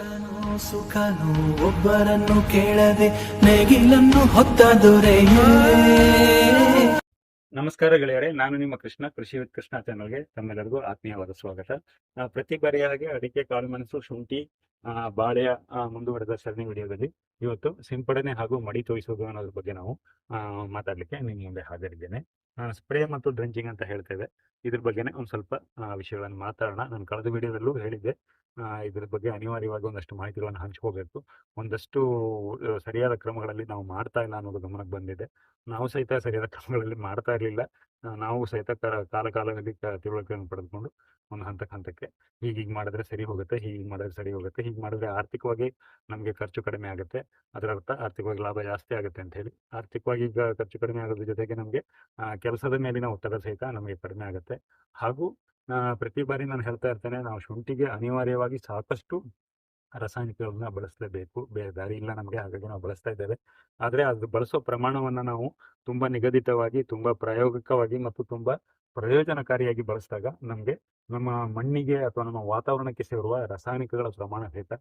ಕಷ್ಟನೋ ಸುಖನೋ ಒಬ್ಬರನ್ನು ಕೇಳದೆ ನೇಗಿಲನ್ನು ಹೊತ್ತ ನಮಸ್ಕಾರ ಗೆಳೆಯರೇ ನಾನು ನಿಮ್ಮ ಕೃಷ್ಣ ಕೃಷಿ ವಿತ್ ಕೃಷ್ಣ ಚಾನಲ್ಗೆ ತಮ್ಮೆಲ್ಲರಿಗೂ ಆತ್ಮೀಯವಾದ ಸ್ವಾಗತ. ಪ್ರತಿ ಬಾರಿಯಾಗಿ ಹಾಗೆ ಅಡಿಕೆ ಕಾಳುಮೆಣಸು ಶುಂಠಿ ಆ, ಬಾಳೆಯ ಮುಂದುವರೆದ ಸರಣಿ ವಿಡಿಯೋದಲ್ಲಿ ಇವತ್ತು ಸಿಂಪಡಣೆ ಹಾಗೂ ಮಡಿ ತೋರಿಸೋದು ಅನ್ನೋದ್ರ ಬಗ್ಗೆ ನಾವು ಆ, ಮಾತಾಡ್ಲಿಕ್ಕೆ ನಿಮ್ಮ ಮುಂದೆ ಹಾಜರಿದ್ದೇನೆ. ಸ್ಪ್ರೇ ಮತ್ತು ಡ್ರೆಂಚಿಂಗ್ ಅಂತ ಹೇಳ್ತೇವೆ ಇದ್ರ ಬಗ್ಗೆನೇ ಒಂದು ಸ್ವಲ್ಪ ವಿಷಯಗಳನ್ನು ಮಾತಾಡೋಣ. ನಾನು ಕಳೆದ ವಿಡಿಯೋದಲ್ಲೂ ಹೇಳಿದ್ದೆ ಇದ್ರ ಬಗ್ಗೆ ಅನಿವಾರ್ಯವಾಗಿ ಒಂದಷ್ಟು ಮಾಹಿತಿಗಳನ್ನು ಹಂಚ್ಕೋಬೇಕು. ಒಂದಷ್ಟು ಸರಿಯಾದ ಕ್ರಮಗಳಲ್ಲಿ ನಾವು ಮಾಡ್ತಾ ಇಲ್ಲ ಅನ್ನೋದು ಗಮನಕ್ಕೆ ಬಂದಿದೆ. ನಾವು ಸಹಿತ ಸರಿಯಾದ ಕ್ರಮಗಳಲ್ಲಿ ಮಾಡ್ತಾ ಇರಲಿಲ್ಲ. ನಾವು ಸಹಿತ ಕಾಲ ಕಾಲದಲ್ಲಿ ತಿಳುವಳಿಕೆಯನ್ನು ಪಡೆದುಕೊಂಡು ಒಂದು ಹಂತಕ್ಕೆ ಹಂತಕ್ಕೆ ಹೀಗೆ ಹೀಗೆ ಮಾಡಿದ್ರೆ ಸರಿ ಹೋಗುತ್ತೆ, ಹೀಗೆ ಮಾಡಿದ್ರೆ ಸರಿ ಹೋಗುತ್ತೆ, ಹೀಗೆ ಮಾಡಿದ್ರೆ ಆರ್ಥಿಕವಾಗಿ ನಮಗೆ ಖರ್ಚು ಕಡಿಮೆ ಆಗುತ್ತೆ. ಅದರ ಅರ್ಥ ಆರ್ಥಿಕವಾಗಿ ಲಾಭ ಜಾಸ್ತಿ ಆಗುತ್ತೆ ಅಂತ ಹೇಳಿ. ಆರ್ಥಿಕವಾಗಿ ಈಗ ಖರ್ಚು ಕಡಿಮೆ ಆಗೋದ್ರ ಜೊತೆಗೆ ನಮಗೆ ಕೆಲಸದ ಮೇಲಿನ ಒತ್ತಡ ಸಹಿತ ನಮಗೆ ಕಡಿಮೆ ಆಗುತ್ತೆ. ಹಾಗೂ ಪ್ರತಿ ಬಾರಿ ನಾನು ಹೇಳ್ತಾ ಇರ್ತೇನೆ, ನಾವು ಶುಂಠಿಗೆ ಅನಿವಾರ್ಯವಾಗಿ ಸಾಕಷ್ಟು ರಾಸಾಯನಿಕಗಳನ್ನ ಬಳಸಲೇಬೇಕು. ಬೇರೆ ದಾರಿ ಇಲ್ಲ ನಮಗೆ, ಹಾಗಾಗಿ ನಾವು ಬಳಸ್ತಾ ಇದ್ದೇವೆ. ಆದರೆ ಅದು ಬಳಸೋ ಪ್ರಮಾಣವನ್ನು ನಾವು ತುಂಬ ನಿಗದಿತವಾಗಿ, ತುಂಬ ಪ್ರಾಯೋಗಿಕವಾಗಿ ಮತ್ತು ತುಂಬ ಪ್ರಯೋಜನಕಾರಿಯಾಗಿ ಬಳಸಿದಾಗ ನಮಗೆ ನಮ್ಮ ಮಣ್ಣಿಗೆ ಅಥವಾ ನಮ್ಮ ವಾತಾವರಣಕ್ಕೆ ಸೇರುವ ರಾಸಾಯನಿಕಗಳ ಪ್ರಮಾಣ ಸಹಿತ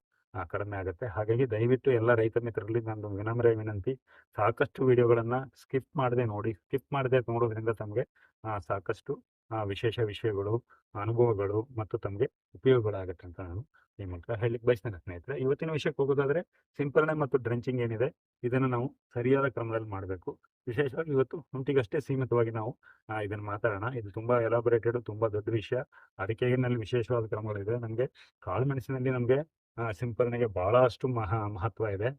ಕಡಿಮೆ ಆಗುತ್ತೆ. ಹಾಗಾಗಿ ದಯವಿಟ್ಟು ಎಲ್ಲ ರೈತ ಮಿತ್ರರಲ್ಲಿ ನಾನು ವಿನಮ್ರ ವಿನಂತಿ. ಸಾಕಷ್ಟು ವಿಡಿಯೋಗಳನ್ನು ಸ್ಕಿಪ್ ಮಾಡದೆ ನೋಡಿ, ಸ್ಕಿಪ್ ಮಾಡದೆ ನೋಡೋದ್ರಿಂದ ತಮಗೆ ಸಾಕಷ್ಟು ವಿಶೇಷ ವಿಷಯಗಳು, ಅನುಭವಗಳು ಮತ್ತು ತಮಗೆ ಉಪಯೋಗಗಳಾಗುತ್ತೆ ಅಂತ ನಾನು ಈ ಮೂಲಕ ಹೇಳಲಿಕ್ಕೆ ಬಯಸ್ತೇನೆ ಸ್ನೇಹಿತರೆ. ಇವತ್ತಿನ ವಿಷಯಕ್ಕೆ ಹೋಗೋದಾದ್ರೆ ಸಿಂಪರಣೆ ಮತ್ತು ಡ್ರೆಂಚಿಂಗ್ ಏನಿದೆ, ಇದನ್ನು ನಾವು ಸರಿಯಾದ ಕ್ರಮದಲ್ಲಿ ಮಾಡಬೇಕು. ವಿಶೇಷವಾಗಿ ಇವತ್ತು ಹುಂಟಿಗಷ್ಟೇ ಸೀಮಿತವಾಗಿ ನಾವು ಇದನ್ನು ಮಾತಾಡೋಣ. ಇದು ತುಂಬಾ ಎಲಾಬೊರೇಟೆಡ್ ತುಂಬಾ ದೊಡ್ಡ ವಿಷಯ. ಅಡಿಕೆನಲ್ಲಿ ವಿಶೇಷವಾದ ಕ್ರಮಗಳಿದೆ. ನಮಗೆ ಕಾಳು ಮೆಣಸಿನಲ್ಲಿ ನಮಗೆ ಸಿಂಪರಣೆಗೆ ಬಹಳಷ್ಟು ಮಹ ಮಹತ್ವ ಇದೆ.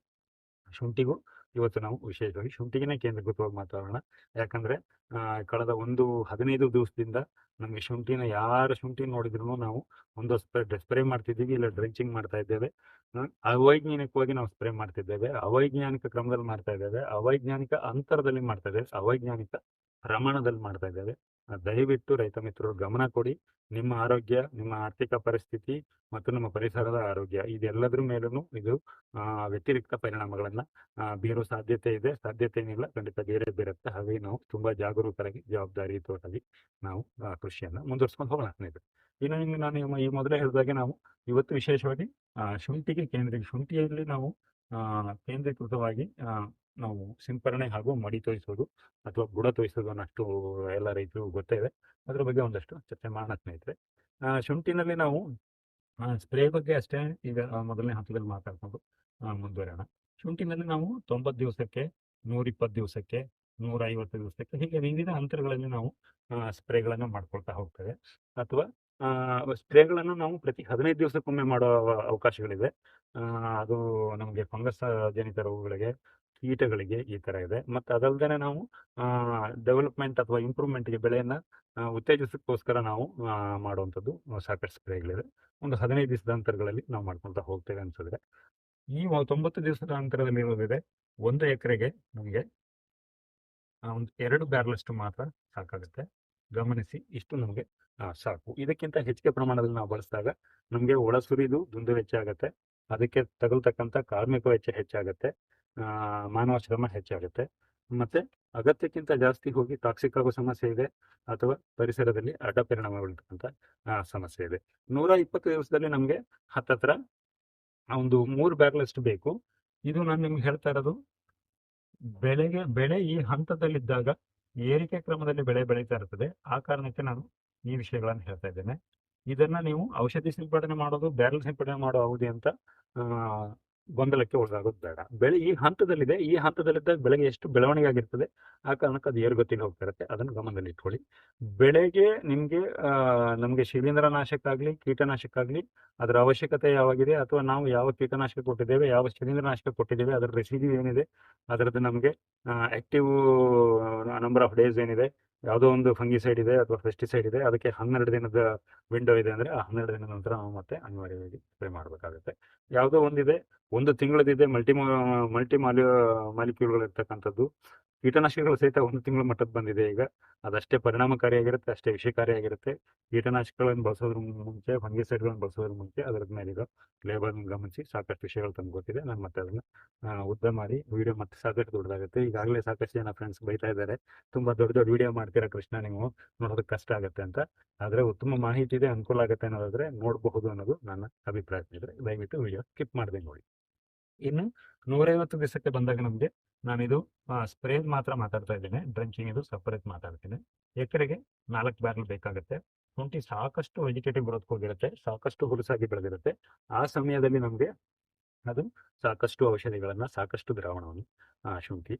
ಶುಂಠಿಗೂ ಇವತ್ತು ನಾವು ವಿಶೇಷವಾಗಿ ಶುಂಠಿಗೆನೇ ಕೇಂದ್ರೀಕೃತವಾಗಿ ಮಾತಾಡೋಣ. ಯಾಕಂದ್ರೆ ಕಳೆದ ಒಂದು ಹದಿನೈದು ದಿವಸದಿಂದ ನಮಗೆ ಶುಂಠಿನ ಯಾರ ಶುಂಠಿ ನೋಡಿದ್ರು ನಾವು ಒಂದು ಸ್ಪ್ರೇ ಸ್ಪ್ರೇ ಮಾಡ್ತಿದ್ದೀವಿ, ಇಲ್ಲ ಡ್ರೆಂಚಿಂಗ್ ಮಾಡ್ತಾ ಇದ್ದೇವೆ. ಅವೈಜ್ಞಾನಿಕವಾಗಿ ನಾವು ಸ್ಪ್ರೇ ಮಾಡ್ತಿದ್ದೇವೆ, ಅವೈಜ್ಞಾನಿಕ ಕ್ರಮದಲ್ಲಿ ಮಾಡ್ತಾ ಇದ್ದೇವೆ, ಅವೈಜ್ಞಾನಿಕ ಅಂತರದಲ್ಲಿ ಮಾಡ್ತಾ ಇದ್ದೇವೆ, ಅವೈಜ್ಞಾನಿಕ ಪ್ರಮಾಣದಲ್ಲಿ ಮಾಡ್ತಾ ಇದ್ದೇವೆ. ದಯವಿಟ್ಟು ರೈತ ಮಿತ್ರರು ಗಮನ ಕೊಡಿ. ನಿಮ್ಮ ಆರೋಗ್ಯ, ನಿಮ್ಮ ಆರ್ಥಿಕ ಪರಿಸ್ಥಿತಿ ಮತ್ತು ನಮ್ಮ ಪರಿಸರದ ಆರೋಗ್ಯ, ಇದೆಲ್ಲದ್ರ ಮೇಲೂ ಇದು ವ್ಯತಿರಿಕ್ತ ಪರಿಣಾಮಗಳನ್ನು ಬೀರೋ ಸಾಧ್ಯತೆ ಇದೆ. ಸಾಧ್ಯತೆ ಏನಿಲ್ಲ ಖಂಡಿತ ಬೇರೆ ಬೀರುತ್ತೆ. ಹಾಗೆ ನಾವು ತುಂಬಾ ಜಾಗರೂಕರಾಗಿ ಜವಾಬ್ದಾರಿಯುತವಾಗಿ ನಾವು ಕೃಷಿಯನ್ನು ಮುಂದುವರ್ಸ್ಕೊಂಡು ಹೋಗೋಣ ಸ್ನೇಹಿತರೆ ಇನ್ನು ನಿಮ್ಗೆ ನಾನು ಈ- ಮೊದಲೇ ಹೇಳಿದಾಗೆ ನಾವು ಇವತ್ತು ವಿಶೇಷವಾಗಿ ಶುಂಠಿಗೆ ಕೇಂದ್ರ, ಶುಂಠಿಯಲ್ಲಿ ನಾವು ಕೇಂದ್ರೀಕೃತವಾಗಿ ನಾವು ಸಿಂಪರಣೆ ಹಾಗೂ ಮಡಿ ತೋರಿಸೋದು ಅಥವಾ ಬುಡ ತೋರಿಸೋದು ಅನ್ನಷ್ಟು ಎಲ್ಲ ರೈತರು ಗೊತ್ತೇ ಇದೆ. ಅದ್ರ ಬಗ್ಗೆ ಒಂದಷ್ಟು ಚರ್ಚೆ ಮಾಡೋಣ ಸ್ನೇಹಿತರೆ. ಶುಂಠಿನಲ್ಲಿ ನಾವು ಸ್ಪ್ರೇ ಬಗ್ಗೆ ಅಷ್ಟೇ ಈಗ ಮೊದಲನೇ ಹಂತದಲ್ಲಿ ಮಾತಾಡ್ಕೊಂಡು ಮುಂದುವರೋಣ ಶುಂಠಿನಲ್ಲಿ ನಾವು ತೊಂಬತ್ತು ದಿವಸಕ್ಕೆ, ನೂರಿಪ್ಪತ್ತು ದಿವಸಕ್ಕೆ ನೂರ ಐವತ್ತು ದಿವಸಕ್ಕೆ ಹೀಗೆ ವಿವಿಧ ಅಂತರಗಳಲ್ಲಿ ನಾವು ಸ್ಪ್ರೇಗಳನ್ನು ಮಾಡ್ಕೊಳ್ತಾ ಹೋಗ್ತೇವೆ. ಅಥವಾ ಸ್ಪ್ರೇಗಳನ್ನು ನಾವು ಪ್ರತಿ ಹದಿನೈದು ದಿವಸಕ್ಕೊಮ್ಮೆ ಮಾಡೋ ಅವ- ಅವಕಾಶಗಳಿದೆ ಅದು ನಮಗೆ ಫಂಗಸ್ ಜನಿತ ರೋಗಗಳಿಗೆ ಕೀಟಗಳಿಗೆ ಈ ತರ ಇದೆ. ಮತ್ತೆ ಅದಲ್ದೇನೆ ನಾವು ಡೆವಲಪ್ಮೆಂಟ್ ಅಥವಾ ಇಂಪ್ರೂವ್ಮೆಂಟ್ಗೆ ಬೆಳೆಯನ್ನ ಉತ್ತೇಜಿಸಕ್ಕೋಸ್ಕರ ನಾವು ಮಾಡುವಂಥದ್ದು ಸಾಕಷ್ಟು ಸ್ಪ್ರೇಗಳಿದೆ ಒಂದು ಹದಿನೈದು ದಿವಸದ ಅಂತರಗಳಲ್ಲಿ ನಾವು ಮಾಡ್ಕೊಳ್ತಾ ಹೋಗ್ತೇವೆ ಅನ್ಸಿದ್ರೆ. ಈ ತೊಂಬತ್ತು ದಿವಸದ ಅಂತರದಲ್ಲಿ ಇರೋದಿದೆ ಒಂದು ಎಕರೆಗೆ ನಮಗೆ ಒಂದು ಎರಡು ಬ್ಯಾರಲಷ್ಟು ಮಾತ್ರ ಸಾಕಾಗುತ್ತೆ. ಗಮನಿಸಿ, ಇಷ್ಟು ನಮಗೆ ಸಾಕು. ಇದಕ್ಕಿಂತ ಹೆಚ್ಚಿಗೆ ಪ್ರಮಾಣದಲ್ಲಿ ನಾವು ಬಳಸಿದಾಗ ನಮಗೆ ಒಳಸುರಿದು ದುಂದು ವೆಚ್ಚ ಆಗುತ್ತೆ. ಅದಕ್ಕೆ ತಗಲ್ತಕ್ಕಂಥ ಕಾರ್ಮಿಕ ವೆಚ್ಚ ಹೆಚ್ಚಾಗುತ್ತೆ. ಮಾನವ ಶ್ರಮ ಹೆಚ್ಚಾಗುತ್ತೆ. ಮತ್ತೆ ಅಗತ್ಯಕ್ಕಿಂತ ಜಾಸ್ತಿ ಹೋಗಿ ಟಾಕ್ಸಿಕ್ ಆಗೋ ಸಮಸ್ಯೆ ಇದೆ ಅಥವಾ ಪರಿಸರದಲ್ಲಿ ಅಡ್ಡ ಪರಿಣಾಮ ಬೀಳ್ತಕ್ಕಂಥ ಸಮಸ್ಯೆ ಇದೆ. ನೂರ ಇಪ್ಪತ್ತು ದಿವಸದಲ್ಲಿ ನಮಗೆ ಹತ್ತತ್ರ ಒಂದು ಮೂರು ಬ್ಯಾಗ್ಲಷ್ಟು ಬೇಕು. ಇದು ನಾನು ನಿಮ್ಗೆ ಹೇಳ್ತಾ ಇರೋದು, ಬೆಳೆಗೆ, ಬೆಳೆ ಈ ಹಂತದಲ್ಲಿದ್ದಾಗ ಏರಿಕೆ ಕ್ರಮದಲ್ಲಿ ಬೆಳೆ ಬೆಳೀತಾ ಇರ್ತದೆ. ಆ ಕಾರಣಕ್ಕೆ ನಾನು ಈ ವಿಷಯಗಳನ್ನು ಹೇಳ್ತಾ ಇದ್ದೇನೆ. ಇದನ್ನ ನೀವು ಔಷಧಿ ಸಿಂಪಡಣೆ ಮಾಡೋದು, ಬ್ಯಾರಲ್ ಸಿಂಪಡಣೆ ಮಾಡೋ ಅವಧಿ ಅಂತ ಗೊಂದಲಕ್ಕೆ ಒಳಗಾಗೋದು ಬೇಡ. ಬೆಳೆ ಈ ಹಂತದಲ್ಲಿದೆ, ಈ ಹಂತದಲ್ಲಿದ್ದಾಗ ಬೆಳೆಗೆ ಎಷ್ಟು ಬೆಳವಣಿಗೆ ಆಗಿರ್ತದೆ ಆ ಕಾರಣಕ್ಕೆ ಅದು ಗೊತ್ತಿನ ಹೋಗ್ತಾ ಇರುತ್ತೆ ಅದನ್ನು ಗಮನದಲ್ಲಿ ಇಟ್ಕೊಳ್ಳಿ. ಬೆಳೆಗೆ ನಿಮಗೆ ನಮಗೆ ಶಿಲೀಂಧ್ರನಾಶಕ ಆಗಲಿ ಕೀಟನಾಶಕ ಆಗಲಿ ಅದರ ಅವಶ್ಯಕತೆ ಯಾವಾಗಿದೆ ಅಥವಾ ನಾವು ಯಾವ ಕೀಟನಾಶಕ ಕೊಟ್ಟಿದ್ದೇವೆ, ಯಾವ ಶಿಲೀಂಧ್ರ ನಾಶಕ ಕೊಟ್ಟಿದ್ದೇವೆ, ಅದರ ರೆಸಿಡಿ ಏನಿದೆ, ಅದರದ್ದು ನಮಗೆ ಆಕ್ಟಿವ್ ನಂಬರ್ ಆಫ್ ಡೇಸ್ ಏನಿದೆ ಯಾವುದೋ ಒಂದು ಫಂಗಿಸೈಡ್ ಇದೆ ಅಥವಾ ಪೆಸ್ಟಿಸೈಡ್ ಇದೆ, ಅದಕ್ಕೆ ಹನ್ನೆರಡು ದಿನದ ವಿಂಡೋ ಇದೆ ಅಂದ್ರೆ ಆ ಹನ್ನೆರಡು ದಿನದ ನಂತರ ನಾವು ಮತ್ತೆ ಅನಿವಾರ್ಯವಾಗಿ ಸ್ಪ್ರೇ ಮಾಡಬೇಕಾಗುತ್ತೆ. ಯಾವುದೋ ಒಂದಿದೆ, ಒಂದು ತಿಂಗಳದಿದೆ ಮಲ್ಟಿ ಮಲ್ಟಿ ಮಾಲ್ಯ ಮಾಲಿಕ್ಯೂಲ್ಗಳು ಇರ್ತಕ್ಕಂಥದ್ದು ಕೀಟನಾಶಕಗಳು ಸಹಿತ ಒಂದು ತಿಂಗಳ ಮಟ್ಟದ ಬಂದಿದೆ ಈಗ. ಅದಷ್ಟೇ ಪರಿಣಾಮಕಾರಿಯಾಗಿರುತ್ತೆ, ಅಷ್ಟೇ ವಿಷಕಾರಿಯಾಗಿರುತ್ತೆ. ಕೀಟನಾಶಕಗಳನ್ನು ಬಳಸೋದ್ರ ಮುಂಚೆ ಫಂಗಿಸೈಡ್ಗಳನ್ನು ಬಳಸೋದ್ರ ಮುಂಚೆ ಅದರ ಮೇಲೆ ಈಗ ಲೇಬಲ್ ಗಮನಿಸಿ ಸಾಕಷ್ಟು ವಿಷಯಗಳು ತಂದು ಗೊತ್ತಿದೆ. ನಾನು ಮತ್ತೆ ಅದನ್ನ ಉದ್ದ ಮಾಡಿ ವಿಡಿಯೋ ಮತ್ತೆ ಸಾಕಷ್ಟು ದೊಡ್ಡದಾಗುತ್ತೆ. ಈಗಾಗಲೇ ಸಾಕಷ್ಟು ಜನ ಫ್ರೆಂಡ್ಸ್ ಬೈತಾ ಇದ್ದಾರೆ. ತುಂಬಾ ದೊಡ್ಡ ದೊಡ್ಡ ವಿಡಿಯೋ ಮಾಡ್ತೀರಾ ಕೃಷ್ಣ ನೀವು? ನೋಡೋದಕ್ಕೆ ಕಷ್ಟ ಆಗುತ್ತೆ ಅಂತ. ಆದ್ರೆ ಉತ್ತಮ ಮಾಹಿತಿ ಇದೆ, ಅನುಕೂಲ ಆಗುತ್ತೆ ಅನ್ನೋದಾದರೆ ನೋಡಬಹುದು ಅನ್ನೋದು ನನ್ನ ಅಭಿಪ್ರಾಯ ಇದ್ರೆ ದಯವಿಟ್ಟು ವಿಡಿಯೋ ಸ್ಕಿಪ್ ಮಾಡಿದೆ ನೋಡಿ. ಇನ್ನು ನೂರೈವತ್ತು ದಿವಸಕ್ಕೆ ಬಂದಾಗ ನಮಗೆ ನಾನಿದು ಸ್ಪ್ರೇ ಮಾತ್ರ ಮಾತಾಡ್ತಾ ಇದ್ದೇನೆ. ಡ್ರಂಚಿಂಗ್ ಇದು ಸಪರೇಟ್ ಮಾತಾಡ್ತೀನಿ. ಎಕರೆಗೆ ನಾಲ್ಕು ಬ್ಯಾರಲ್ ಬೇಕಾಗುತ್ತೆ. ಶುಂಠಿ ಸಾಕಷ್ಟು ವೆಜಿಟೇಟಿವ್ ಗ್ರೋತ್ ಹೋಗಿರುತ್ತೆ, ಸಾಕಷ್ಟು ಹುಲಸಾಗಿ ಬೆಳೆದಿರುತ್ತೆ. ಆ ಸಮಯದಲ್ಲಿ ನಮಗೆ ಅದು ಸಾಕಷ್ಟು ಔಷಧಿಗಳನ್ನು, ಸಾಕಷ್ಟು ದ್ರಾವಣವನ್ನು ಶುಂಠಿ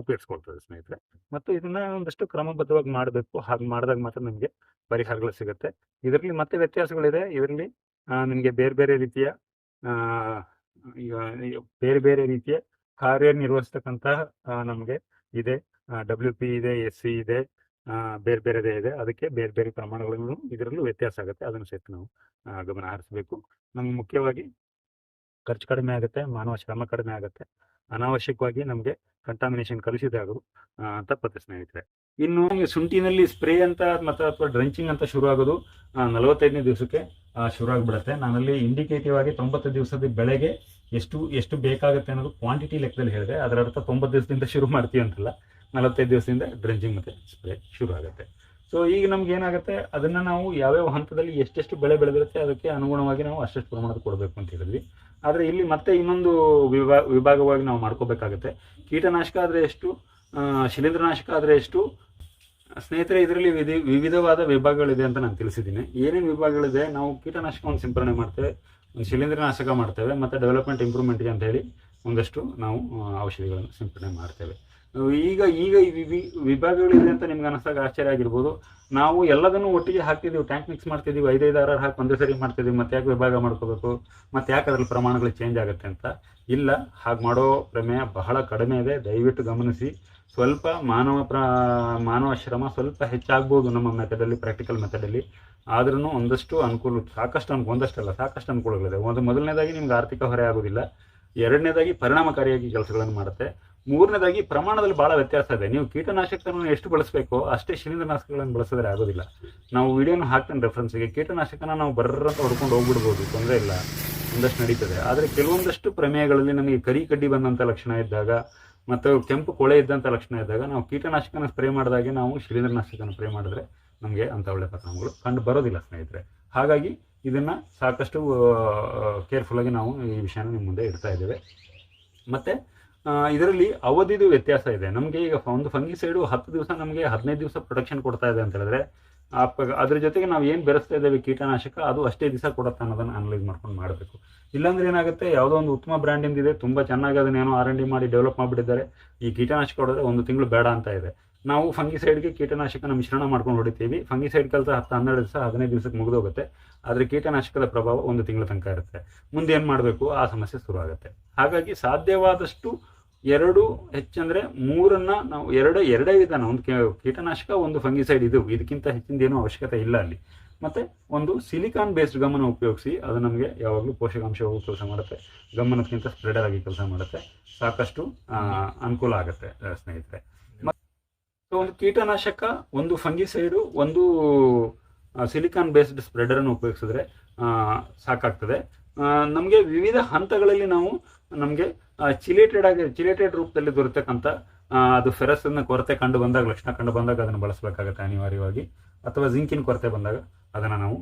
ಉಪಯೋಗಿಸ್ಕೊಳ್ತದೆ ಸ್ನೇಹಿತರೆ. ಮತ್ತು ಇದನ್ನ ಒಂದಷ್ಟು ಕ್ರಮಬದ್ಧವಾಗಿ ಮಾಡಬೇಕು. ಹಾಗೆ ಮಾಡಿದಾಗ ಮಾತ್ರ ನಮಗೆ ಪರಿಹಾರಗಳು ಸಿಗುತ್ತೆ. ಇದರಲ್ಲಿ ಮತ್ತೆ ವ್ಯತ್ಯಾಸಗಳಿದೆ. ಇದರಲ್ಲಿ ನಿಮಗೆ ಬೇರೆ ಬೇರೆ ರೀತಿಯ ಈಗ ಬೇರೆ ಬೇರೆ ರೀತಿಯ ಕಾರ್ಯನಿರ್ವಹಿಸ್ತಕ್ಕಂತಹ ನಮಗೆ ಇದೆ. ಡಬ್ಲ್ಯೂ ಪಿ ಇದೆ ಎಸ್ ಸಿ ಇದೆ ಬೇರೆ ಬೇರೆದೇ ಇದೆ. ಅದಕ್ಕೆ ಬೇರೆ ಬೇರೆ ಪ್ರಮಾಣಗಳನ್ನು ಇದರಲ್ಲೂ ವ್ಯತ್ಯಾಸ ಆಗುತ್ತೆ. ಅದನ್ನು ಸಹಿತ ನಾವು ಗಮನ ಹರಿಸಬೇಕು. ನಮ್ಗೆ ಮುಖ್ಯವಾಗಿ ಖರ್ಚು ಕಡಿಮೆ ಆಗುತ್ತೆ, ಮಾನವ ಶ್ರಮ ಕಡಿಮೆ ಆಗುತ್ತೆ. ಅನಾವಶ್ಯಕವಾಗಿ ನಮಗೆ ಕಂಟಾಮಿನೇಷನ್ ಕಲಿಸಿದೆ ಅಂತ ತಪ್ಪತ್ತೆ ಸ್ನೇಹಿತರೆ. ಇನ್ನು ಶುಂಠಿನಲ್ಲಿ ಸ್ಪ್ರೇ ಅಂತ ಮತ್ತು ಅಥವಾ ಡ್ರಂಚಿಂಗ್ ಅಂತ ಶುರು ಆಗೋದು ನಲವತ್ತೈದನೇ ದಿವಸಕ್ಕೆ ಶುರು ಆಗಿಬಿಡುತ್ತೆ ನಾನಲ್ಲಿ ಇಂಡಿಕೇಟಿವ್ ಆಗಿ ತೊಂಬತ್ತು ದಿವಸದ ಬೆಳೆಗೆ ಎಷ್ಟು ಎಷ್ಟು ಬೇಕಾಗುತ್ತೆ ಅನ್ನೋದು ಕ್ವಾಂಟಿಟಿ ಲೆಕ್ಕದಲ್ಲಿ ಹೇಳಿದೆ. ಅದರ ಅರ್ಥ ತೊಂಬತ್ತು ದಿವಸದಿಂದ ಶುರು ಮಾಡ್ತೀವಿ ಅಂತಲ್ಲ, ನಲವತ್ತೈದು ದಿವಸದಿಂದ ಡ್ರಂಚಿಂಗ್ ಮತ್ತು ಸ್ಪ್ರೇ ಶುರು ಆಗುತ್ತೆ ಸೊ ಈಗ ನಮ್ಗೆ ಏನಾಗುತ್ತೆ? ಅದನ್ನ ನಾವು ಯಾವ್ಯಾವ ಹಂತದಲ್ಲಿ ಎಷ್ಟೆಷ್ಟು ಬೆಳೆ ಬೆಳೆದಿರುತ್ತೆ ಅದಕ್ಕೆ ಅನುಗುಣವಾಗಿ ನಾವು ಅಷ್ಟೆಷ್ಟು ಪ್ರಮಾಣದ ಕೊಡಬೇಕು ಅಂತ ಹೇಳಿದ್ವಿ. ಆದರೆ ಇಲ್ಲಿ ಮತ್ತೆ ಇನ್ನೊಂದು ವಿಭಾ, ವಿಭಾಗವಾಗಿ ನಾವು ಮಾಡ್ಕೋಬೇಕಾಗುತ್ತೆ. ಕೀಟನಾಶಕ ಆದರೆ ಎಷ್ಟು? ಶಿಲೀಂಧ್ರನಾಶಕ ಆದರೆ ಎಷ್ಟು? ಸ್ನೇಹಿತರೆ, ಇದರಲ್ಲಿ ವಿಧಿ, ವಿವಿಧವಾದ ವಿಭಾಗಗಳಿದೆ ಅಂತ ನಾನು ತಿಳಿಸಿದ್ದೀನಿ. ಏನೇನು ವಿಭಾಗಗಳಿದೆ? ನಾವು ಕೀಟನಾಶಕವನ್ನು ಸಿಂಪರಣೆ ಮಾಡ್ತೇವೆ, ಒಂದು ಶಿಲೀಂಧ್ರನಾಶಕ ಮಾಡ್ತೇವೆ, ಮತ್ತು ಡೆವಲಪ್ಮೆಂಟ್ ಇಂಪ್ರೂವ್ಮೆಂಟ್ಗೆ ಅಂತ ಹೇಳಿ ಒಂದಷ್ಟು ನಾವು ಔಷಧಿಗಳನ್ನು ಸಿಂಪರಣೆ ಮಾಡ್ತೇವೆ. ಈಗ ಈಗ ವಿಭಾಗಗಳಿದೆ ಅಂತ ನಿಮ್ಗೆ ಅನಿಸ್ದಾಗ ಆಶ್ಚರ್ಯ ಆಗಿರ್ಬೋದು. ನಾವು ಎಲ್ಲದನ್ನು ಒಟ್ಟಿಗೆ ಹಾಕ್ತಿದ್ದೀವಿ ಟ್ಯಾಂಕ್ ಮಿಕ್ಸ್ ಮಾಡ್ತಿದ್ದೀವಿ ಐದೈದು ಆರು ಹಾಕಿ ಒಂದೇ ಸರಿ ಮಾಡ್ತಿದ್ದೀವಿ ಮತ್ತೆ ಯಾಕೆ ವಿಭಾಗ ಮಾಡ್ಕೋಬೇಕು, ಮತ್ತೆ ಯಾಕೆ ಅದ್ರಲ್ಲಿ ಪ್ರಮಾಣಗಳು ಚೇಂಜ್ ಆಗುತ್ತೆ ಅಂತ. ಇಲ್ಲ, ಹಾಗೆ ಮಾಡೋ ಪ್ರಮೇಯ ಬಹಳ ಕಡಿಮೆ ಇದೆ, ದಯವಿಟ್ಟು ಗಮನಿಸಿ. ಸ್ವಲ್ಪ ಮಾನವ ಪ್ರ, ಮಾನವ ಶ್ರಮ ಸ್ವಲ್ಪ ಹೆಚ್ಚಾಗ್ಬೋದು ನಮ್ಮ ಮೆಥಡಲ್ಲಿ ಪ್ರಾಕ್ಟಿಕಲ್ ಮೆಥಡಲ್ಲಿ ಆದ್ರೂ ಒಂದಷ್ಟು ಅನುಕೂಲ, ಸಾಕಷ್ಟು ಅನುಕೂಲ ಒಂದಷ್ಟಲ್ಲ, ಸಾಕಷ್ಟು ಅನುಕೂಲಗಳಿದೆ. ಒಂದು ಮೊದಲನೇದಾಗಿ ನಿಮ್ಗೆ ಆರ್ಥಿಕ ಹೊರೆ ಆಗೋದಿಲ್ಲ. ಎರಡನೇದಾಗಿ ಪರಿಣಾಮಕಾರಿಯಾಗಿ ಕೆಲಸಗಳನ್ನು ಮಾಡುತ್ತೆ. ಮೂರನೇದಾಗಿ ಪ್ರಮಾಣದಲ್ಲಿ ಬಹಳ ವ್ಯತ್ಯಾಸ ಇದೆ. ನೀವು ಕೀಟನಾಶಕವನ್ನು ಎಷ್ಟು ಬಳಸಬೇಕು ಅಷ್ಟೇ ಶಿಲೀಂಧ್ರನಾಶಕಗಳನ್ನು ಬಳಸಿದ್ರೆ ಆಗೋದಿಲ್ಲ. ನಾವು ವಿಡಿಯೋನ ಹಾಕ್ತೇನೆ ರೆಫರೆನ್ಸ್ಗೆ ಕೀಟನಾಶಕನ ನಾವು ಬರ್ರಂತ ಹೊಡ್ಕೊಂಡು ಹೋಗ್ಬಿಡ್ಬೋದು, ತೊಂದರೆ ಇಲ್ಲ. ಒಂದಷ್ಟು ನಡೀತದೆ. ಆದರೆ ಕೆಲವೊಂದಷ್ಟು ಪ್ರಮೇಯಗಳಲ್ಲಿ ನಮಗೆ ಕರಿ ಕಡ್ಡಿ ಬಂದಂಥ ಲಕ್ಷಣ ಇದ್ದಾಗ ಮತ್ತು ಕೆಂಪು ಕೊಳೆ ಇದ್ದಂಥ ಲಕ್ಷಣ ಇದ್ದಾಗ ನಾವು ಕೀಟನಾಶಕನ ಸ್ಪ್ರೇ ಮಾಡಿದಾಗೆ ನಾವು ಶಿಲೀಂಧ್ರನಾಶಕನ ಸ್ಪ್ರೇ ಮಾಡಿದ್ರೆ ನಮಗೆ ಅಂಥ ಒಳ್ಳೆ ಪರಿಣಾಮಗಳು ಕಂಡು ಬರೋದಿಲ್ಲ ಸ್ನೇಹಿತರೆ. ಹಾಗಾಗಿ ಇದನ್ನ ಸಾಕಷ್ಟು ಕೇರ್ಫುಲ್ ಆಗಿ ನಾವು ಈ ವಿಷಯನ ನಿಮ್ಮ ಮುಂದೆ ಇಡ್ತಾ ಇದ್ದೇವೆ. ಮತ್ತೆ ಇದರಲ್ಲಿ ಅವಧಿದು ವ್ಯತ್ಯಾಸ ಇದೆ. ನಮಗೆ ಈಗ ಒಂದು ಫಂಗಿ ಸೈಡು ಹತ್ತು ದಿವಸ ನಮಗೆ ಹದಿನೈದು ದಿವಸ ಪ್ರೊಟೆಕ್ಷನ್ ಕೊಡ್ತಾ ಇದೆ ಅಂತ ಹೇಳಿದ್ರೆ ಅದ್ರ ಜೊತೆಗೆ ನಾವು ಏನು ಬೆರೆಸ್ತಾ ಇದ್ದೇವೆ ಕೀಟನಾಶಕ, ಅದು ಅಷ್ಟೇ ದಿವಸ ಕೊಡುತ್ತೆ ಅನ್ನೋದನ್ನು ಅನಲೈಸ್ ಮಾಡ್ಕೊಂಡು ಮಾಡಬೇಕು. ಇಲ್ಲಾಂದ್ರೆ ಏನಾಗುತ್ತೆ, ಯಾವುದೋ ಒಂದು ಉತ್ತಮ ಬ್ರ್ಯಾಂಡಿಂದ ಇದೆ ತುಂಬ ಚೆನ್ನಾಗಿ ಅದನ್ನೇನೋ ಆರ್ ಎನ್ ಮಾಡಿ ಡೆವಲಪ್ ಮಾಡಿಬಿಟ್ಟಿದ್ದಾರೆ. ಈ ಕೀಟನಾಶಕ ಹೊಡೆದ್ರೆ ಒಂದು ತಿಂಗಳು ಬೇಡ ಅಂತ ಇದೆ. ನಾವು ಫಂಗಿಸೈಡ್ಗೆ ಕೀಟನಾಶಕನ ಮಿಶ್ರಣ ಮಾಡ್ಕೊಂಡು ಹೊಡಿತೀವಿ. ಫಂಗಿಸೈಡ್ ಕೆಲಸ ಹತ್ತು ಹನ್ನೆರಡು ದಿವಸ, ಹದಿನೈದು ದಿವಸಕ್ಕೆ ಮುಗಿದೋಗುತ್ತೆ. ಆದರೆ ಕೀಟನಾಶಕದ ಪ್ರಭಾವ ಒಂದು ತಿಂಗಳ ತನಕ ಇರುತ್ತೆ. ಮುಂದೆ ಏನು ಮಾಡಬೇಕು? ಆ ಸಮಸ್ಯೆ ಶುರುವಾಗುತ್ತೆ. ಹಾಗಾಗಿ ಸಾಧ್ಯವಾದಷ್ಟು ಎರಡು ಹೆಚ್ಚಂದ್ರೆ ಮೂರನ್ನ ನಾವು ಎರಡು, ಎರಡೇ ವಿಧಾನ, ಒಂದು ಕೀಟನಾಶಕ, ಒಂದು ಫಂಗಿಸೈಡ್ ಇದು. ಇದಕ್ಕಿಂತ ಹೆಚ್ಚಿಂದ ಏನೂ ಅವಶ್ಯಕತೆ ಇಲ್ಲ ಅಲ್ಲಿ. ಮತ್ತೆ ಒಂದು ಸಿಲಿಕಾನ್ ಬೇಸ್ಡ್ ಗಮನ ಉಪಯೋಗಿಸಿ, ಅದು ನಮಗೆ ಯಾವಾಗಲೂ ಪೋಷಕಾಂಶವು ಕೆಲಸ ಮಾಡುತ್ತೆ. ಗಮನಕ್ಕಿಂತ ಸ್ಪ್ರೆಡರ್ ಆಗಿ ಕೆಲಸ ಮಾಡುತ್ತೆ. ಸಾಕಷ್ಟು ಅನುಕೂಲ ಆಗುತ್ತೆ ಸ್ನೇಹಿತರೆ. ಮತ್ತು ಒಂದು ಕೀಟನಾಶಕ, ಒಂದು ಫಂಗಿಸೈಡು ಒಂದು ಸಿಲಿಕಾನ್ ಬೇಸ್ಡ್ ಸ್ಪ್ರೆಡರ್ ಅನ್ನು ಉಪಯೋಗಿಸಿದ್ರೆ ಸಾಕಾಗ್ತದೆ. ನಮಗೆ ವಿವಿಧ ಹಂತಗಳಲ್ಲಿ ನಾವು ನಮಗೆ ಚಿಲೇಟೆಡ್ ಆಗಿ ಚಿಲೇಟೆಡ್ ರೂಪದಲ್ಲಿ ದೊರೆತಕ್ಕಂಥ ಅದು ಫೆರಸ್ ಅನ್ನ ಕೊರತೆ ಕಂಡು ಬಂದಾಗ, ಲಕ್ಷಣ ಕಂಡು ಬಂದಾಗ ಅದನ್ನು ಬಳಸಬೇಕಾಗತ್ತೆ ಅನಿವಾರ್ಯವಾಗಿ. ಅಥವಾ ಜಿಂಕಿನ ಕೊರತೆ ಬಂದಾಗ ಅದನ್ನು ನಾವು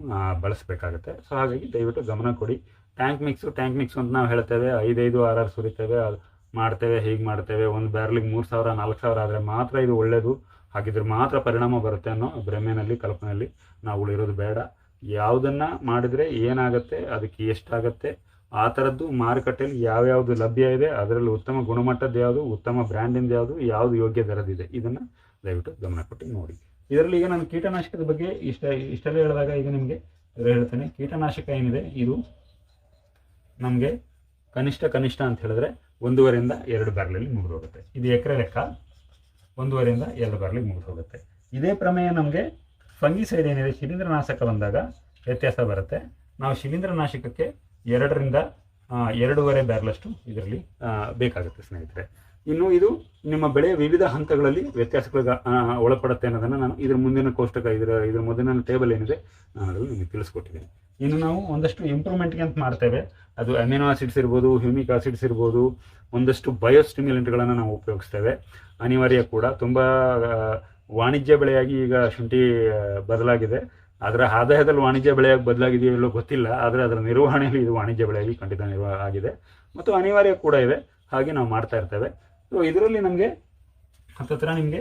ಬಳಸಬೇಕಾಗುತ್ತೆ. ಸೊ ಹಾಗಾಗಿ ದಯವಿಟ್ಟು ಗಮನ ಕೊಡಿ. ಟ್ಯಾಂಕ್ ಮಿಕ್ಸು ಟ್ಯಾಂಕ್ ಮಿಕ್ಸ್ ಅಂತ ನಾವು ಹೇಳ್ತೇವೆ. ಐದೈದು ಆರಾರು ಸುರಿತೇವೆ, ಅದು ಮಾಡ್ತೇವೆ, ಹೀಗೆ ಮಾಡ್ತೇವೆ, ಒಂದು ಬ್ಯಾರ್ಲಿಗೆ ಮೂರು ಸಾವಿರ, ನಾಲ್ಕು ಸಾವಿರ ಆದರೆ ಮಾತ್ರ ಇದು ಒಳ್ಳೆಯದು ಹಾಗಿದ್ರೆ ಮಾತ್ರ ಪರಿಣಾಮ ಬರುತ್ತೆ ಅನ್ನೋ ಭ್ರಮೆಯಲ್ಲಿ ಕಲ್ಪನೆಯಲ್ಲಿ ನಾವು ಉಳಿರೋದು ಬೇಡ. ಯಾವುದನ್ನ ಮಾಡಿದರೆ ಏನಾಗುತ್ತೆ, ಅದಕ್ಕೆ ಎಷ್ಟಾಗತ್ತೆ, ಆ ಥರದ್ದು ಮಾರುಕಟ್ಟೆಯಲ್ಲಿ ಯಾವ್ಯಾವುದು ಲಭ್ಯ ಇದೆ, ಅದರಲ್ಲಿ ಉತ್ತಮ ಗುಣಮಟ್ಟದ ಯಾವುದು, ಉತ್ತಮ ಬ್ರ್ಯಾಂಡಿಂದ ಯಾವುದು ಯಾವುದು ಯೋಗ್ಯ ದರದಿದೆ. ಇದನ್ನು ದಯವಿಟ್ಟು ಗಮನ ಕೊಟ್ಟು ನೋಡಿ. ಇದರಲ್ಲಿ ಈಗ ನಾನು ಕೀಟನಾಶಕದ ಬಗ್ಗೆ ಇಷ್ಟ, ಇಷ್ಟೆಲ್ಲ ಹೇಳಿದಾಗ ಈಗ ನಿಮಗೆ ಹೇಳ್ತೇನೆ. ಕೀಟನಾಶಕ ಏನಿದೆ? ಇದು ನಮಗೆ ಕನಿಷ್ಠ ಕನಿಷ್ಠ ಅಂತ ಹೇಳಿದ್ರೆ ಒಂದೂವರೆಯಿಂದ ಎರಡು ಬ್ಯಾರ್ಲಲ್ಲಿ ಮುಗಿದು ಹೋಗುತ್ತೆ ಇದು ಎಕರೆ ಲೆಕ್ಕ. ಒಂದೂವರೆಯಿಂದ ಎರಡು ಬ್ಯಾರ್ಲಿಗೆ ಮುಗಿದು ಹೋಗುತ್ತೆ ಇದೇ ಪ್ರಮೇಯ ನಮಗೆ ಫಂಗಿಸೈಡ್ ಏನಿದೆ ಶಿಲೀಂಧ್ರನಾಶಕ ಬಂದಾಗ ವ್ಯತ್ಯಾಸ ಬರುತ್ತೆ. ನಾವು ಶಿಲೀಂಧ್ರನಾಶಕಕ್ಕೆ ಎರಡರಿಂದ ಎರಡೂವರೆ ಬ್ಯಾರ್ಲಷ್ಟು ಇದರಲ್ಲಿ ಬೇಕಾಗುತ್ತೆ ಸ್ನೇಹಿತರೆ. ಇನ್ನು ಇದು ನಿಮ್ಮ ಬೆಳೆಯ ವಿವಿಧ ಹಂತಗಳಲ್ಲಿ ವ್ಯತ್ಯಾಸಗಳಿಗೆ ಒಳಪಡುತ್ತೆ ಅನ್ನೋದನ್ನು ನಾನು ಇದರ ಮುಂದಿನ ಕೋಷ್ಟಕ, ಇದರ, ಇದ್ರ ಮೊದಲಿನ ಟೇಬಲ್ ಏನಿದೆ, ನಾನು ನಿಮಗೆ ತಿಳಿಸ್ಕೊಟ್ಟಿದ್ದೀನಿ. ಇನ್ನು ನಾವು ಒಂದಷ್ಟು ಇಂಪ್ರೂವ್ಮೆಂಟ್ಗೆ ಅಂತ ಮಾಡ್ತೇವೆ. ಅದು ಅಮಿನೋ ಆಸಿಡ್ಸ್ ಇರ್ಬೋದು ಹ್ಯೂಮಿಕ್ ಆಸಿಡ್ಸ್ ಇರ್ಬೋದು, ಒಂದಷ್ಟು ಬಯೋಸ್ಟಿಮ್ಯುಲೆಂಟ್ಗಳನ್ನು ನಾವು ಉಪಯೋಗಿಸ್ತೇವೆ. ಅನಿವಾರ್ಯ ಕೂಡ ತುಂಬ ವಾಣಿಜ್ಯ ಬೆಳೆಯಾಗಿ ಈಗ ಶುಂಠಿ ಬದಲಾಗಿದೆ. ಅದರ ಆದಾಯದಲ್ಲಿ ವಾಣಿಜ್ಯ ಬೆಳೆಯಾಗಿ ಬದಲಾಗಿದೆಯೋ ಇಲ್ಲೋ ಗೊತ್ತಿಲ್ಲ. ಆದರೆ ಅದರ ನಿರ್ವಹಣೆಯಲ್ಲಿ ಇದು ವಾಣಿಜ್ಯ ಬೆಳೆಯಾಗಿ ಖಂಡಿತ ನಿರ್ವಹ, ಆಗಿದೆ. ಮತ್ತು ಅನಿವಾರ್ಯ ಕೂಡ ಇದೆ. ಹಾಗೆ ನಾವು ಮಾಡ್ತಾ ಇರ್ತೇವೆ. ಸೊ ಇದರಲ್ಲಿ ನಮಗೆ ಹತ್ತತ್ರ ನಿಮಗೆ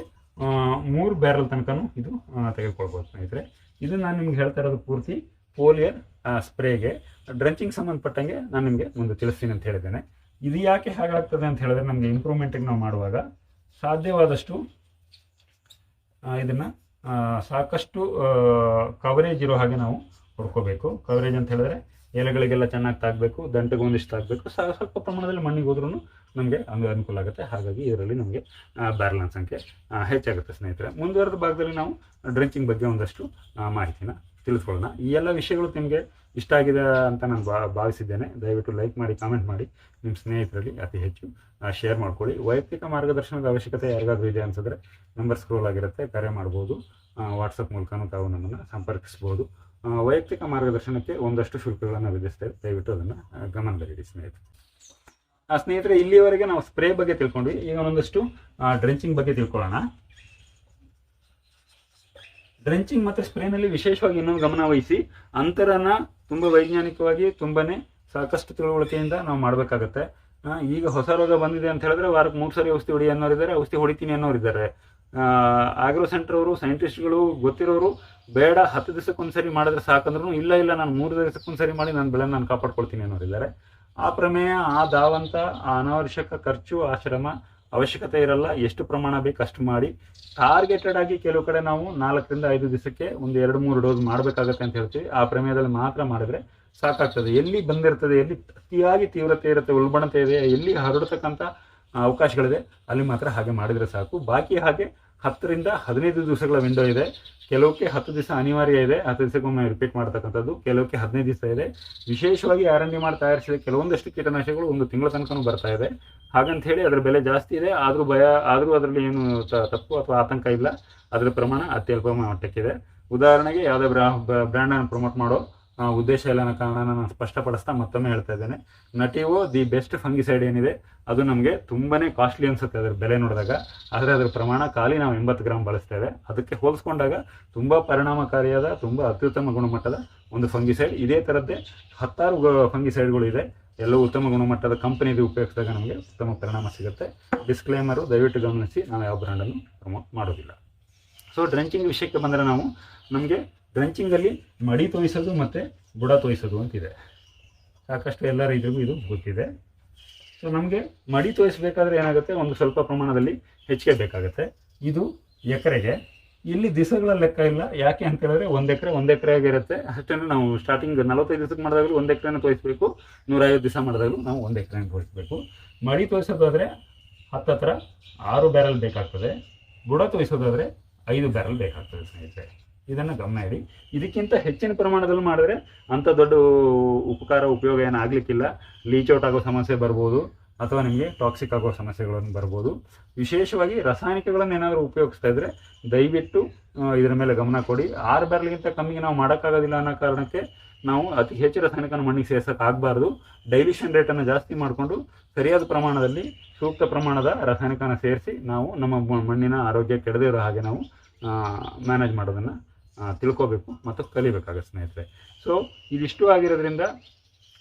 ಮೂರು ಬ್ಯಾರಲ್ ತನಕನೂ ಇದು ತೆಗೆದುಕೊಳ್ಬೋದು ಸ್ನೇಹಿತರೆ. ಇದು ನಾನು ನಿಮ್ಗೆ ಹೇಳ್ತಾ ಇರೋದು ಪೂರ್ತಿ ಪೋಲಿಯರ್ ಸ್ಪ್ರೇಗೆ. ಡ್ರೆಂಚಿಂಗ್ ಸಂಬಂಧಪಟ್ಟಂಗೆ ನಾನು ನಿಮಗೆ ಒಂದು ತಿಳಿಸ್ತೀನಿ ಅಂತ ಹೇಳಿದ್ದೇನೆ. ಇದು ಯಾಕೆ ಹಾಗಾಗ್ತದೆ ಅಂತ ಹೇಳಿದ್ರೆ ನಮಗೆ ಇಂಪ್ರೂವ್ಮೆಂಟಿಗೆ ನಾವು ಮಾಡುವಾಗ ಸಾಧ್ಯವಾದಷ್ಟು ಇದನ್ನ ಸಾಕಷ್ಟು ಕವರೇಜ್ ಇರೋ ಹಾಗೆ ನಾವು ಹೊಡ್ಕೋಬೇಕು. ಕವರೇಜ್ ಅಂತ ಹೇಳಿದ್ರೆ ಎಲೆಗಳಿಗೆಲ್ಲ ಚೆನ್ನಾಗಿ ತಾಗಬೇಕು, ದಂಟಿಗೆ ಒಂದಿಷ್ಟು ತಾಗಬೇಕು. ಸ್ವಲ್ಪ ಪ್ರಮಾಣದಲ್ಲಿ ಮಣ್ಣಿಗೆ ಹೋದ್ರೂ ನಮಗೆ ಹಂಗೆ ಅನುಕೂಲ ಆಗುತ್ತೆ. ಹಾಗಾಗಿ ಇದರಲ್ಲಿ ನಮಗೆ ಬ್ಯಾಲೆನ್ಸ್ ಸಂಖ್ಯೆ ಹೆಚ್ಚಾಗುತ್ತೆ ಸ್ನೇಹಿತರೆ. ಮುಂದುವರೆದ ಭಾಗದಲ್ಲಿ ನಾವು ಡ್ರಿಂಕಿಂಗ್ ಬಗ್ಗೆ ಒಂದಷ್ಟು ಮಾಹಿತಿನ ತಿಳಿಸ್ಕೊಳ್ಳೋಣ ಈ ಎಲ್ಲ ವಿಷಯಗಳು ನಿಮಗೆ ಇಷ್ಟ ಆಗಿದೆ ಅಂತ ನಾನು ಭಾವಿಸಿದ್ದೇನೆ. ದಯವಿಟ್ಟು ಲೈಕ್ ಮಾಡಿ ಕಾಮೆಂಟ್ ಮಾಡಿ. ನಿಮ್ಮ ಸ್ನೇಹಿತರಲ್ಲಿ ಅತಿ ಹೆಚ್ಚು ಶೇರ್ ಮಾಡ್ಕೊಳ್ಳಿ. ವೈಯಕ್ತಿಕ ಮಾರ್ಗದರ್ಶನದ ಅವಶ್ಯಕತೆ ಯಾರಿಗಾದರೂ ಇದೆ ಅನ್ಸಿದ್ರೆ ನಂಬರ್ ಸ್ಕ್ರೋಲ್ ಆಗಿರುತ್ತೆ, ಕರೆ ಮಾಡ್ಬೋದು. ವಾಟ್ಸಪ್ ಮೂಲಕನೂ ತಾವು ನಮ್ಮನ್ನು ಸಂಪರ್ಕಿಸ್ಬೋದು. ವೈಯಕ್ತಿಕ ಮಾರ್ಗದರ್ಶನಕ್ಕೆ ಒಂದಷ್ಟು ಶುಲ್ಕಗಳನ್ನು ವಿಧಿಸ್ತೇವೆ ದಯವಿಟ್ಟು ಅದನ್ನು ಗಮನದಲ್ಲಿಡಿ ಸ್ನೇಹಿತರೆ. ಆ, ಸ್ನೇಹಿತರೆ, ಇಲ್ಲಿಯವರೆಗೆ ನಾವು ಸ್ಪ್ರೇ ಬಗ್ಗೆ ತಿಳ್ಕೊಂಡ್ವಿ. ಈಗ ಒಂದಷ್ಟು ಡ್ರೆಂಚಿಂಗ್ ಬಗ್ಗೆ ತಿಳ್ಕೊಳ್ಳೋಣ. ಡ್ರೆಂಚಿಂಗ್ ಮತ್ತು ಸ್ಪ್ರೇನಲ್ಲಿ ವಿಶೇಷವಾಗಿ ಇನ್ನೊಂದು ಗಮನ ವಹಿಸಿ, ಅಂತರನ ತುಂಬ ವೈಜ್ಞಾನಿಕವಾಗಿ ತುಂಬನೇ ಸಾಕಷ್ಟು ತಿಳುವಳಿಕೆಯಿಂದ ನಾವು ಮಾಡಬೇಕಾಗತ್ತೆ. ಈಗ ಹೊಸ ರೋಗ ಬಂದಿದೆ ಅಂತ ಹೇಳಿದ್ರೆ ವಾರಕ್ಕೆ ಮೂರು ಸರಿ ಔಷಧಿ ಹೊಡಿ ಅನ್ನೋರಿದ್ದಾರೆ, ಔಷಧಿ ಹೊಡಿತೀನಿ ಅನ್ನೋರಿದ್ದಾರೆ. ಆಗ್ರೋ ಸೆಂಟರ್ ಅವರು, ಸೈಂಟಿಸ್ಟ್ಗಳು ಗೊತ್ತಿರೋರು ಬೇಡ, ಹತ್ತು ದಿವಸಕ್ಕೊಂದ್ಸರಿ ಮಾಡಿದ್ರೆ ಸಾಕಂದ್ರೂ ಇಲ್ಲ ಇಲ್ಲ, ನಾನು ಮೂರು ದಿವಸಕ್ಕೊಂದ್ಸರಿ ಮಾಡಿ ನಾನು ಬೆಳೆ ನಾನು ಕಾಪಾಡ್ಕೊಳ್ತೀನಿ ಅನ್ನೋರಿದ್ದಾರೆ. ಆ ಪ್ರಮೇಯ, ಆ ದಾವಂತ, ಆ ಅನಾವಶ್ಯಕ ಖರ್ಚು, ಆ ಶ್ರಮ ಅವಶ್ಯಕತೆ ಇರಲ್ಲ, ಎಷ್ಟು ಪ್ರಮಾಣ ಬೇಕು ಅಷ್ಟು ಮಾಡಿ. ಟಾರ್ಗೆಟೆಡ್ ಆಗಿ ಕೆಲವು ಕಡೆ ನಾವು ನಾಲ್ಕರಿಂದ ಐದು ದಿವಸಕ್ಕೆ ಒಂದು ಎರಡು ಮೂರು ಡೋಸ್ ಮಾಡಬೇಕಾಗತ್ತೆ ಅಂತ ಹೇಳ್ತೀವಿ. ಆ ಪ್ರಮೇಯದಲ್ಲಿ ಮಾತ್ರ ಮಾಡಿದ್ರೆ ಸಾಕಾಗ್ತದೆ. ಎಲ್ಲಿ ಬಂದಿರ್ತದೆ, ಎಲ್ಲಿ ಅತಿಯಾಗಿ ತೀವ್ರತೆ ಇರುತ್ತೆ, ಉಲ್ಬಣತೆ ಇದೆ, ಎಲ್ಲಿ ಹರಡತಕ್ಕಂಥ ಅವಕಾಶಗಳಿದೆ, ಅಲ್ಲಿ ಮಾತ್ರ ಹಾಗೆ ಮಾಡಿದರೆ ಸಾಕು. ಬಾಕಿ ಹಾಗೆ ಹತ್ತರಿಂದ ಹದಿನೈದು ದಿವಸಗಳ ವಿಂಡೋ ಇದೆ. ಕೆಲವಕ್ಕೆ ಹತ್ತು ದಿವಸ ಅನಿವಾರ್ಯ ಇದೆ, ಹತ್ತು ದಿವಸಕ್ಕೊಮ್ಮೆ ರಿಪೀಟ್ ಮಾಡ್ತಕ್ಕಂಥದ್ದು, ಕೆಲವಕ್ಕೆ ಹದಿನೈದು ದಿವಸ ಇದೆ. ವಿಶೇಷವಾಗಿ ಆರ್ ಎನ್ ಡಿ ಮಾಡಿ ತಯಾರಿಸಿದ ಕೆಲವೊಂದಷ್ಟು ಕೀಟನಾಶಕಗಳು ಒಂದು ತಿಂಗಳ ತನಕನೂ ಬರ್ತಾ ಇದೆ. ಹಾಗಂತ ಹೇಳಿ ಅದರ ಬೆಲೆ ಜಾಸ್ತಿ ಇದೆ, ಆದರೂ ಭಯ, ಆದರೂ ಅದರಲ್ಲಿ ಏನು ತಪ್ಪು ಅಥವಾ ಆತಂಕ ಇಲ್ಲ. ಅದರ ಪ್ರಮಾಣ ಅತ್ಯಲ್ಪ ಮಟ್ಟಕ್ಕಿದೆ. ಉದಾಹರಣೆಗೆ ಯಾವುದೇ ಬ್ರಾ ಬ್ರ್ಯಾಂಡನ್ನು ಪ್ರಮೋಟ್ ಮಾಡೋ ಉದ್ದೇಶ ಇಲ್ಲ ಅನ್ನೋ ಕಾರಣ ನಾನು ಸ್ಪಷ್ಟಪಡಿಸ್ತಾ ಮತ್ತೊಮ್ಮೆ ಹೇಳ್ತಾ ಇದ್ದೇನೆ. ನಟಿವೋ ದಿ ಬೆಸ್ಟ್ ಫಂಗಿಸೈಡ್ ಏನಿದೆ, ಅದು ನಮಗೆ ತುಂಬನೇ ಕಾಸ್ಟ್ಲಿ ಅನ್ಸುತ್ತೆ ಅದರ ಬೆಲೆ ನೋಡಿದಾಗ. ಆದರೆ ಅದರ ಪ್ರಮಾಣ ಖಾಲಿ ನಾವು ಎಂಬತ್ತು ಗ್ರಾಮ್ ಬಳಸ್ತೇವೆ ಅದಕ್ಕೆ ಹೋಲಿಸ್ಕೊಂಡಾಗ ತುಂಬ ಪರಿಣಾಮಕಾರಿಯಾದ, ತುಂಬ ಅತ್ಯುತ್ತಮ ಗುಣಮಟ್ಟದ ಒಂದು ಫಂಗಿಸೈಡ್. ಇದೇ ಥರದ್ದೇ ಹತ್ತಾರು ಫಂಗಿಸೈಡ್ಗಳು ಇದೆ. ಉತ್ತಮ ಗುಣಮಟ್ಟದ ಕಂಪನಿದು ಉಪಯೋಗಿಸಿದಾಗ ನಮಗೆ ಉತ್ತಮ ಪರಿಣಾಮ ಸಿಗುತ್ತೆ. ಡಿಸ್ಕ್ಲೇಮರು, ದಯವಿಟ್ಟು ಗಮನಿಸಿ. ನಾವು ಯಾವ ಬ್ರ್ಯಾಂಡನ್ನು ಪ್ರಮೋಟ್ ಮಾಡೋದಿಲ್ಲ. ಸೊ ಡ್ರೆಂಚಿಂಗ್ ವಿಷಯಕ್ಕೆ ಬಂದರೆ ನಾವು ನಮಗೆ ಡ್ರೆಂಚಿಂಗಲ್ಲಿ ಮಡಿ ತೋಯಿಸೋದು ಮತ್ತು ಬುಡ ತೋಯಿಸೋದು ಅಂತಿದೆ ಸಾಕಷ್ಟು ಎಲ್ಲ ರೈತರಿಗೂ ಇದು ಗೊತ್ತಿದೆ. ಸೊ ನಮಗೆ ಮಡಿ ತೋಯಿಸಬೇಕಾದ್ರೆ ಏನಾಗುತ್ತೆ? ಒಂದು ಸ್ವಲ್ಪ ಪ್ರಮಾಣದಲ್ಲಿ ಹೆಚ್ಚಿಗೆ ಬೇಕಾಗುತ್ತೆ. ಇದು ಎಕರೆಗೆ. ಇಲ್ಲಿ ದಿವಸಗಳ ಲೆಕ್ಕ ಇಲ್ಲ. ಯಾಕೆ ಅಂತ ಹೇಳಿದ್ರೆ ಒಂದು ಎಕರೆ ಒಂದು ಎಕರೆ ಆಗಿರುತ್ತೆ ಅಷ್ಟೇ ನಾವು ಸ್ಟಾರ್ಟಿಂಗ್ ನಲವತ್ತೈದು ದಿವಸಕ್ಕೆ ಮಾಡಿದಾಗಲೂ ಒಂದು ಎಕರೆನ ತೋರಿಸ್ಬೇಕು ನೂರೈವತ್ತು ದಿವಸ ಮಾಡಿದಾಗಲೂ ನಾವು ಒಂದು ಎಕರೆನ ತೋರಿಸಬೇಕು ಮಡಿ ತೋರಿಸೋದಾದರೆ ಹತ್ತತ್ರ ಆರು ಬ್ಯಾರಲ್ ಬೇಕಾಗ್ತದೆ. ಬುಡ ತೋರಿಸೋದಾದರೆ ಐದು ಬ್ಯಾರಲ್ ಬೇಕಾಗ್ತದೆ ಸ್ನೇಹಿತರೆ. ಇದನ್ನು ಗಮನ ಇಡಿ. ಇದಕ್ಕಿಂತ ಹೆಚ್ಚಿನ ಪ್ರಮಾಣದಲ್ಲಿ ಮಾಡಿದ್ರೆ ಅಂಥ ದೊಡ್ಡ ಉಪಕಾರ, ಉಪಯೋಗ ಏನು ಆಗಲಿಕ್ಕಿಲ್ಲ. ಲೀಚ್ ಔಟ್ ಆಗೋ ಸಮಸ್ಯೆ ಬರ್ಬೋದು ಅಥವಾ ನಿಮಗೆ ಟಾಕ್ಸಿಕ್ ಆಗೋ ಸಮಸ್ಯೆಗಳನ್ನು ಬರ್ಬೋದು. ವಿಶೇಷವಾಗಿ ರಾಸಾಯನಿಕಗಳನ್ನು ಏನಾದರೂ ಉಪಯೋಗಿಸ್ತಾ ಇದ್ರೆ ದಯವಿಟ್ಟು ಇದರ ಮೇಲೆ ಗಮನ ಕೊಡಿ. ಆರು ಬ್ಯಾರಲ್ಗಿಂತ ಕಮ್ಮಿಗೆ ನಾವು ಮಾಡೋಕ್ಕಾಗೋದಿಲ್ಲ ಅನ್ನೋ ಕಾರಣಕ್ಕೆ ನಾವು ಅತಿ ಹೆಚ್ಚು ರಾಸಾಯನಿಕನ ಮಣ್ಣಿಗೆ ಸೇರ್ಸಕ್ಕೆ ಆಗಬಾರ್ದು. ಡೈಲ್ಯೂಷನ್ ರೇಟನ್ನು ಜಾಸ್ತಿ ಮಾಡಿಕೊಂಡು ಸರಿಯಾದ ಪ್ರಮಾಣದಲ್ಲಿ ಸೂಕ್ತ ಪ್ರಮಾಣದ ರಾಸಾಯನಿಕನ ಸೇರಿಸಿ ನಾವು ನಮ್ಮ ಮಣ್ಣಿನ ಆರೋಗ್ಯ ಕೆಡದೇ ಇರೋ ಹಾಗೆ ನಾವು ಮ್ಯಾನೇಜ್ ಮಾಡೋದನ್ನು ತಿಳ್ಕೋಬೇಕು ಮತ್ತು ಕಲಿಬೇಕಾಗತ್ತೆ ಸ್ನೇಹಿತರೆ. ಸೊ ಇದಿಷ್ಟು ಆಗಿರೋದ್ರಿಂದ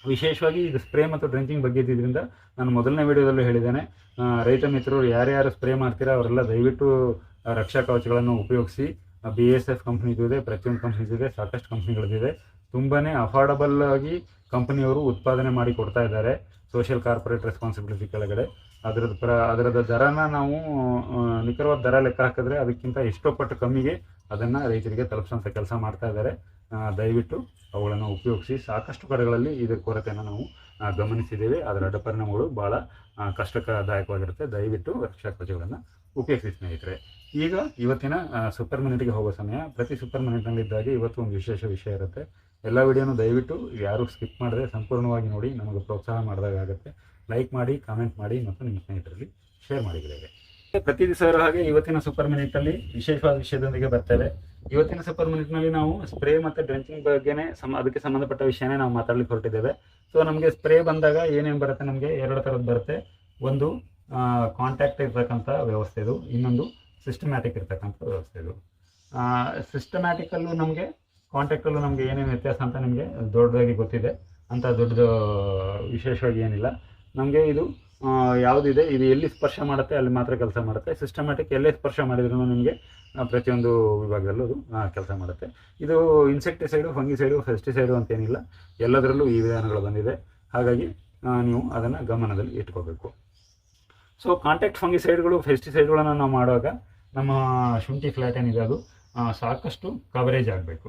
ವಿಶೇಷವಾಗಿ ಇದು ಸ್ಪ್ರೇ ಮತ್ತು ಡ್ರೆಂಚಿಂಗ್ ಬಗ್ಗೆ ಇದ್ದಿದ್ದರಿಂದ ನಾನು ಮೊದಲನೇ ವಿಡಿಯೋದಲ್ಲೂ ಹೇಳಿದ್ದೇನೆ. ರೈತ ಮಿತ್ರರು ಯಾರ್ಯಾರು ಸ್ಪ್ರೇ ಮಾಡ್ತೀರಾ ಅವರೆಲ್ಲ ದಯವಿಟ್ಟು ರಕ್ಷಾ ಕವಚಗಳನ್ನು ಉಪಯೋಗಿಸಿ. ಬಿ ಎಸ್ ಎಫ್ ಕಂಪ್ನಿದು ಇದೆ, ಪ್ರತಿಯೊಂದು ಕಂಪ್ನಿದು ಇದೆ, ಸಾಕಷ್ಟು ಕಂಪ್ನಿಗಳದಿದೆ ತುಂಬಾ ಅಫೋರ್ಡಬಲ್ ಆಗಿ ಕಂಪ್ನಿಯವರು ಉತ್ಪಾದನೆ ಮಾಡಿ ಕೊಡ್ತಾ ಇದ್ದಾರೆ. ಸೋಷಿಯಲ್ ಕಾರ್ಪೊರೇಟ್ ರೆಸ್ಪಾನ್ಸಿಬಿಲಿಟಿ ಕೆಳಗಡೆ. ಅದರದ್ದು ಪ್ರ, ಅದರದ ದರನ ನಾವು ನಿಖರವಾದ ದರ ಲೆಕ್ಕ ಹಾಕಿದ್ರೆ ಅದಕ್ಕಿಂತ ಎಷ್ಟೋ ಪಟ್ಟು ಕಮ್ಮಿಗೆ ಅದನ್ನು ರೈತರಿಗೆ ತಲುಪಿಸೋಂಥ ಕೆಲಸ ಮಾಡ್ತಾ ಇದ್ದಾರೆ. ದಯವಿಟ್ಟು ಅವುಗಳನ್ನು ಉಪಯೋಗಿಸಿ ಸಾಕಷ್ಟು ಕಡೆಗಳಲ್ಲಿ ಇದರ ಕೊರತೆಯನ್ನು ನಾವು ಗಮನಿಸಿದ್ದೇವೆ. ಅದರ ಅಡ್ಡ ಪರಿಣಾಮಗಳು ಭಾಳ ಕಷ್ಟಕರದಾಯಕವಾಗಿರುತ್ತೆ. ದಯವಿಟ್ಟು ರಕ್ಷಾ ಕವಚಗಳನ್ನು ಉಪಯೋಗಿಸಿ ಸ್ನೇಹಿತರೆ. ಈಗ ಇವತ್ತಿನ ಸೂಪರ್ ಮಿನಿಟ್ಗೆ ಹೋಗೋ ಸಮಯ. ಪ್ರತಿ ಸೂಪರ್ ಮಿನಿಟ್ನಲ್ಲಿದ್ದಾಗೆ ಇವತ್ತು ಒಂದು ವಿಶೇಷ ವಿಷಯ ಇರುತ್ತೆ. ಎಲ್ಲ ವಿಡಿಯೋನು ದಯವಿಟ್ಟು ಯಾರು ಸ್ಕಿಪ್ ಮಾಡದೆ ಸಂಪೂರ್ಣವಾಗಿ ನೋಡಿ. ನಮಗೆ ಪ್ರೋತ್ಸಾಹ ಮಾಡಿದಾಗ ಆಗುತ್ತೆ. ಲೈಕ್ ಮಾಡಿ ಕಾಮೆಂಟ್ ಮಾಡಿ ಮತ್ತು ನಿಮ್ಮ ಸ್ನೇಹಿತರಲ್ಲಿ ಶೇರ್ ಗೆಳೆಯರೆ. ಪ್ರತಿ ದಿವಸ ಇರೋ ಹಾಗೆ ಇವತ್ತಿನ ಸೂಪರ್ ಮಿನಿಟ್ ಅಲ್ಲಿ ವಿಶೇಷವಾದ ವಿಷಯದೊಂದಿಗೆ ಬರ್ತೇವೆ ಇವತ್ತಿನ ಸೂಪರ್ ಮಿನಿಟ್ನಲ್ಲಿ ನಾವು ಸ್ಪ್ರೇ ಮತ್ತು ಡ್ರೆಂಚಿಂಗ್ ಬಗ್ಗೆನೇ ಸಮ, ಅದಕ್ಕೆ ಸಂಬಂಧಪಟ್ಟ ವಿಷಯನೇ ನಾವು ಮಾತಾಡ್ಲಿಕ್ಕೆ ಹೊರಟಿದ್ದೇವೆ. ಸೊ ನಮಗೆ ಸ್ಪ್ರೇ ಬಂದಾಗ ಏನೇನು ಬರುತ್ತೆ? ನಮಗೆ ಎರಡು ಥರದ್ದು ಬರುತ್ತೆ. ಒಂದು ಕಾಂಟ್ಯಾಕ್ಟ್ ಇರ್ತಕ್ಕಂಥ ವ್ಯವಸ್ಥೆ ಇದು. ಇನ್ನೊಂದು ಸಿಸ್ಟಮ್ಯಾಟಿಕ್ ಇರ್ತಕ್ಕಂಥ ವ್ಯವಸ್ಥೆ ಇದು. ಸಿಸ್ಟಮ್ಯಾಟಿಕಲ್ಲೂ ನಮಗೆ ಕಾಂಟ್ಯಾಕ್ಟಲ್ಲೂ ನಮಗೆ ಏನೇನು ವ್ಯತ್ಯಾಸ ಅಂತ ನಿಮಗೆ ದೊಡ್ಡದಾಗಿ ಗೊತ್ತಿದೆ. ಅಂತ ದೊಡ್ಡದು ವಿಶೇಷವಾಗಿ ಏನಿಲ್ಲ. ನಮಗೆ ಇದು ಯಾವುದಿದೆ, ಇದು ಎಲ್ಲಿ ಸ್ಪರ್ಶ ಮಾಡುತ್ತೆ, ಅಲ್ಲಿ ಮಾತ್ರ ಕೆಲಸ ಮಾಡುತ್ತೆ. ಸಿಸ್ಟಮ್ಯಾಟಿಕ್ ಎಲ್ಲೇ ಸ್ಪರ್ಶ ಮಾಡಿದ್ರೂ ನಿಮಗೆ ಪ್ರತಿಯೊಂದು ವಿಭಾಗದಲ್ಲೂ ಅದು ಕೆಲಸ ಮಾಡುತ್ತೆ. ಇದು ಇನ್ಸೆಕ್ಟಿಸೈಡು ಫಂಗಿಸೈಡು ಫೆಸ್ಟಿಸೈಡು ಅಂತೇನಿಲ್ಲ, ಎಲ್ಲದರಲ್ಲೂ ಈ ವಿಧಾನಗಳು ಬಂದಿದೆ. ಹಾಗಾಗಿ ನೀವು ಅದನ್ನು ಗಮನದಲ್ಲಿ ಇಟ್ಕೋಬೇಕು. ಸೊ ಕಾಂಟ್ಯಾಕ್ಟ್ ಫಂಗಿಸೈಡ್ಗಳು ಫೆಸ್ಟಿಸೈಡ್ಗಳನ್ನು ನಾವು ಮಾಡುವಾಗ, ನಮ್ಮ ಶುಂಠಿ ಫ್ಲಾಟ್ ಏನಿದೆ ಅದು ಸಾಕಷ್ಟು ಕವರೇಜ್ ಆಗಬೇಕು.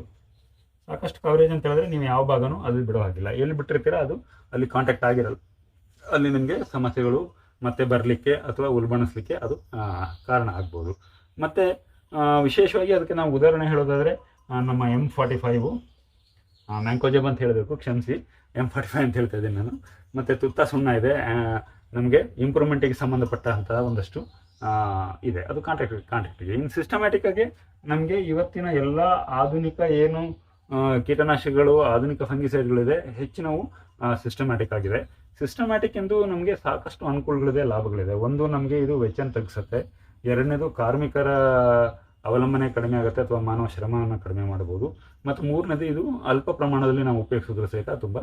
ಸಾಕಷ್ಟು ಕವರೇಜ್ ಅಂತ ಹೇಳಿದ್ರೆ ನೀವು ಯಾವ ಭಾಗನೂ ಅದು ಬಿಡೋ ಹಾಗಿಲ್ಲ. ಎಲ್ಲಿ ಬಿಟ್ಟಿರ್ತೀರ ಅದು, ಅಲ್ಲಿ ಕಾಂಟ್ಯಾಕ್ಟ್ ಆಗಿರಲ್ಲ. ಅಲ್ಲಿ ನಿಮಗೆ ಸಮಸ್ಯೆಗಳು ಮತ್ತೆ ಬರಲಿಕ್ಕೆ ಅಥವಾ ಉಲ್ಬಣಿಸ್ಲಿಕ್ಕೆ ಅದು ಕಾರಣ ಆಗ್ಬೋದು. ಮತ್ತು ವಿಶೇಷವಾಗಿ ಅದಕ್ಕೆ ನಾವು ಉದಾಹರಣೆ ಹೇಳೋದಾದರೆ ನಮ್ಮ ಎಂ ಫಾರ್ಟಿ ಫೈವು ಮ್ಯಾಂಕೋಜೆಬ್ ಅಂತ ಹೇಳಬೇಕು, ಕ್ಷಮಿಸಿ. ಎಂ ಫಾರ್ಟಿ ಫೈವ್ ಅಂತ ಹೇಳ್ತಾ ಇದ್ದೀನಿ ನಾನು. ಮತ್ತು ತುತ್ತ ಸುಣ್ಣ ಇದೆ ನಮಗೆ ಇಂಪ್ರೂವ್ಮೆಂಟಿಗೆ ಸಂಬಂಧಪಟ್ಟಂತಹ ಒಂದಷ್ಟು ಇದೆ. ಅದು ಕಾಂಟ್ರಾಕ್ಟ್ ಕಾಂಟ್ರಾಕ್ಟಿಗೆ ಇನ್ನು ಸಿಸ್ಟಮ್ಯಾಟಿಕ್ಕಾಗಿ ನಮಗೆ ಇವತ್ತಿನ ಎಲ್ಲ ಆಧುನಿಕ ಏನು ಕೀಟನಾಶಕಗಳು, ಆಧುನಿಕ ಫಂಗಿಸೈಡ್ಗಳಿದೆ ಹೆಚ್ಚಿನವು ಸಿಸ್ಟಮ್ಯಾಟಿಕ್ ಆಗಿದೆ. ಸಿಸ್ಟಮ್ಯಾಟಿಕ್ ಎಂದು ನಮಗೆ ಸಾಕಷ್ಟು ಅನುಕೂಲಗಳಿದೆ, ಲಾಭಗಳಿದೆ. ಒಂದು ನಮಗೆ ಇದು ವೆಚ್ಚನ ತಗ್ಗಿಸುತ್ತೆ ಎರಡನೇದು ಕಾರ್ಮಿಕರ ಅವಲಂಬನೆ ಕಡಿಮೆ ಆಗುತ್ತೆ ಅಥವಾ ಮಾನವ ಶ್ರಮವನ್ನು ಕಡಿಮೆ ಮಾಡಬಹುದು. ಮತ್ತು ಮೂರನೇದು ಇದು ಅಲ್ಪ ಪ್ರಮಾಣದಲ್ಲಿ ನಾವು ಉಪಯೋಗಿಸಿದ್ರೆ ಸಹಿತ ತುಂಬ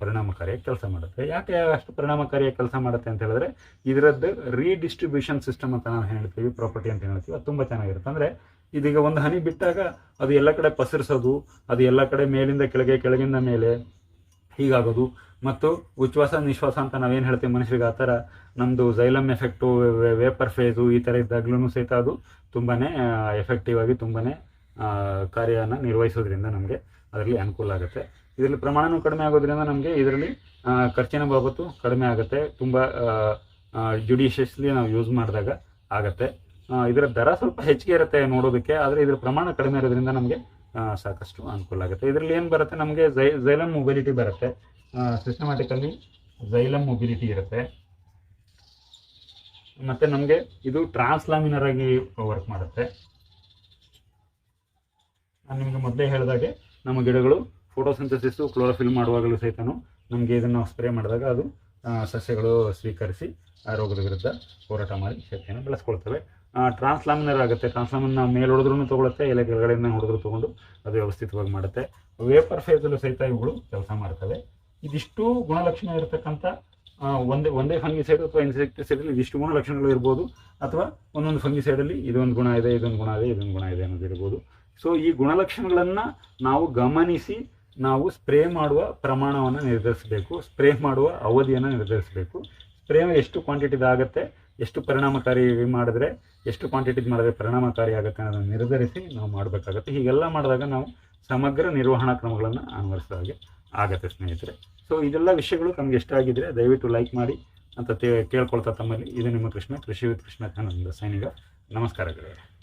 ಪರಿಣಾಮಕಾರಿಯಾಗಿ ಕೆಲಸ ಮಾಡುತ್ತೆ. ಯಾಕೆ ಅಷ್ಟು ಪರಿಣಾಮಕಾರಿಯಾಗಿ ಕೆಲಸ ಮಾಡುತ್ತೆ ಅಂತ ಹೇಳಿದ್ರೆ, ಇದರದ್ದು ರೀಡಿಸ್ಟ್ರಿಬ್ಯೂಷನ್ ಸಿಸ್ಟಮ್ ಅಂತ ನಾವು ಹೇಳ್ತೀವಿ ಪ್ರಾಪರ್ಟಿ ಅಂತ ಹೇಳ್ತೀವಿ, ಅದು ತುಂಬ ಚೆನ್ನಾಗಿರುತ್ತೆ. ಅಂದರೆ ಇದೀಗ ಒಂದು ಹನಿ ಬಿಟ್ಟಾಗ ಅದು ಎಲ್ಲ ಕಡೆ ಪಸರಿಸೋದು, ಅದು ಎಲ್ಲ ಕಡೆ ಮೇಲಿಂದ ಕೆಳಗೆ, ಕೆಳಗಿಂದ ಮೇಲೆ ಹೀಗಾಗೋದು. ಮತ್ತು ಉಚ್ಛ್ವಾಸ, ನಿಶ್ವಾಸ ಅಂತ ನಾವೇನು ಹೇಳ್ತೀವಿ ಮನುಷ್ಯರಿಗೆ, ಆ ಥರ ನಮ್ಮದು ಜೈಲಮ್ ಎಫೆಕ್ಟು ವೇಪರ್ ಫೇಸು ಈ ಥರ ಇದ್ದಾಗ್ಲೂ ಸಹಿತ ಅದು ತುಂಬಾ ಎಫೆಕ್ಟಿವ್ ಆಗಿ ತುಂಬಾ ಕಾರ್ಯನ ನಿರ್ವಹಿಸೋದ್ರಿಂದ ನಮಗೆ ಅದರಲ್ಲಿ ಅನುಕೂಲ ಆಗುತ್ತೆ. ಇದರಲ್ಲಿ ಪ್ರಮಾಣವೂ ಕಡಿಮೆ ಆಗೋದ್ರಿಂದ ನಮಗೆ ಇದರಲ್ಲಿ ಖರ್ಚಿನ ಬಾಬತ್ತು ಕಡಿಮೆ ಆಗುತ್ತೆ. ತುಂಬ ಜುಡಿಷಿಯಸ್ಲಿ ನಾವು ಯೂಸ್ ಮಾಡಿದಾಗ ಆಗುತ್ತೆ. ಇದರ ದರ ಸ್ವಲ್ಪ ಹೆಚ್ಚಿಗೆ ಇರುತ್ತೆ ನೋಡೋದಕ್ಕೆ, ಆದರೆ ಇದರ ಪ್ರಮಾಣ ಕಡಿಮೆ ಇರೋದ್ರಿಂದ ನಮಗೆ ಸಾಕಷ್ಟು ಅನುಕೂಲ ಆಗುತ್ತೆ. ಇದರಲ್ಲಿ ಏನು ಬರುತ್ತೆ? ನಮಗೆ ಜೈ ಜೈಲಮ್ ಮೊಬಿಲಿಟಿ ಬರುತ್ತೆ. ಸಿಸ್ಟಮ್ಯಾಟಿಕಲ್ಲಿ ಜೈಲಮ್ ಮೊಬಿಲಿಟಿ ಇರುತ್ತೆ. ಮತ್ತು ನಮಗೆ ಇದು ಟ್ರಾನ್ಸ್ಲಾಮಿನರ್ ಆಗಿ ವರ್ಕ್ ಮಾಡುತ್ತೆ. ನಾನು ನಿಮಗೆ ಮೊದಲೇ ಹೇಳಿದಾಗೆ ನಮ್ಮ ಗಿಡಗಳು ಫೋಟೋಸಿಂಥಸಿಸು ಕ್ಲೋರೋಫಿಲ್ ಮಾಡುವಾಗಲೂ ಸಹಿತನು ನಮಗೆ ಇದನ್ನು ಸ್ಪ್ರೇ ಮಾಡಿದಾಗ ಅದು ಸಸ್ಯಗಳು ಸ್ವೀಕರಿಸಿ, ಆ, ರೋಗದ ವಿರುದ್ಧ ಹೋರಾಟ ಮಾಡಿ ಶಕ್ತಿಯನ್ನು ಬೆಳೆಸ್ಕೊಳ್ತವೆ. ಟ್ರಾನ್ಸ್ಲಾಮಿನರ್ ಆಗುತ್ತೆ ಟ್ರಾನ್ಸ್ಲಾಮಿನ್ ನಾವು ಮೇಲೆ ಹೊಡೆದ್ರೂ ತೊಗೊಳುತ್ತೆ, ಎಲೆ ಕೆಳಗಡೆಯಿಂದ ಹೊಡೆದ್ರು ತೊಗೊಂಡು ಅದು ವ್ಯವಸ್ಥಿತವಾಗಿ ಮಾಡುತ್ತೆ. ವೇಪರ್ ಫೇಸಲ್ಲೂ ಸಹಿತ ಇವುಗಳು ಕೆಲಸ ಮಾಡ್ತವೆ. ಇದಿಷ್ಟು ಗುಣಲಕ್ಷಣ ಇರತಕ್ಕಂಥ ಒಂದೇ ಒಂದೇ ಫಂಗಿ ಸೈಡ್ ಅಥವಾ ಇನ್ಸೆಕ್ಟಿಸೈಡಲ್ಲಿ ಇದಿಷ್ಟು ಗುಣಲಕ್ಷಣಗಳು ಇರ್ಬೋದು, ಅಥವಾ ಒಂದೊಂದು ಫಂಗಿ ಸೈಡಲ್ಲಿ ಇದೊಂದು ಗುಣ ಇದೆ, ಇದೊಂದು ಗುಣ ಇದೆ, ಇದೊಂದು ಗುಣ ಇದೆ ಅನ್ನೋದು ಇರ್ಬೋದು. ಸೊ ಈ ಗುಣಲಕ್ಷಣಗಳನ್ನು ನಾವು ಗಮನಿಸಿ, ನಾವು ಸ್ಪ್ರೇ ಮಾಡುವ ಪ್ರಮಾಣವನ್ನು ನಿರ್ಧರಿಸಬೇಕು, ಸ್ಪ್ರೇ ಮಾಡುವ ಅವಧಿಯನ್ನು ನಿರ್ಧರಿಸಬೇಕು. ಸ್ಪ್ರೇ ಎಷ್ಟು ಕ್ವಾಂಟಿಟಿದು ಆಗುತ್ತೆ ಎಷ್ಟು ಪರಿಣಾಮಕಾರಿ ಮಾಡಿದ್ರೆ ಎಷ್ಟು ಕ್ವಾಂಟಿಟಿದು ಮಾಡಿದ್ರೆ ಪರಿಣಾಮಕಾರಿ ಆಗುತ್ತೆ ಅನ್ನೋದನ್ನು ನಿರ್ಧರಿಸಿ ನಾವು ಮಾಡಬೇಕಾಗತ್ತೆ. ಹೀಗೆಲ್ಲ ಮಾಡಿದಾಗ ನಾವು ಸಮಗ್ರ ನಿರ್ವಹಣಾ ಕ್ರಮಗಳನ್ನು ಅನ್ವಯಿಸಿದ ಹಾಗೆ ಆಗುತ್ತೆ ಸ್ನೇಹಿತರೆ. ಸೊ ಇದೆಲ್ಲ ವಿಷಯಗಳು ತಮಗೆ ಇಷ್ಟ ಆಗಿದ್ರೆ ದಯವಿಟ್ಟು ಲೈಕ್ ಮಾಡಿ ಅಂತ ಕೇಳ್ಕೊಳ್ತಾ ತಮ್ಮಲ್ಲಿ. ಇದು ನಿಮ್ಮ ಕೃಷ್ಣ, ಕೃಷಿ ವಿತ್ ಕೃಷ್ಣ ಚಾನಲ್ ಸೈನಿಗ ನಮಸ್ಕಾರಗಳು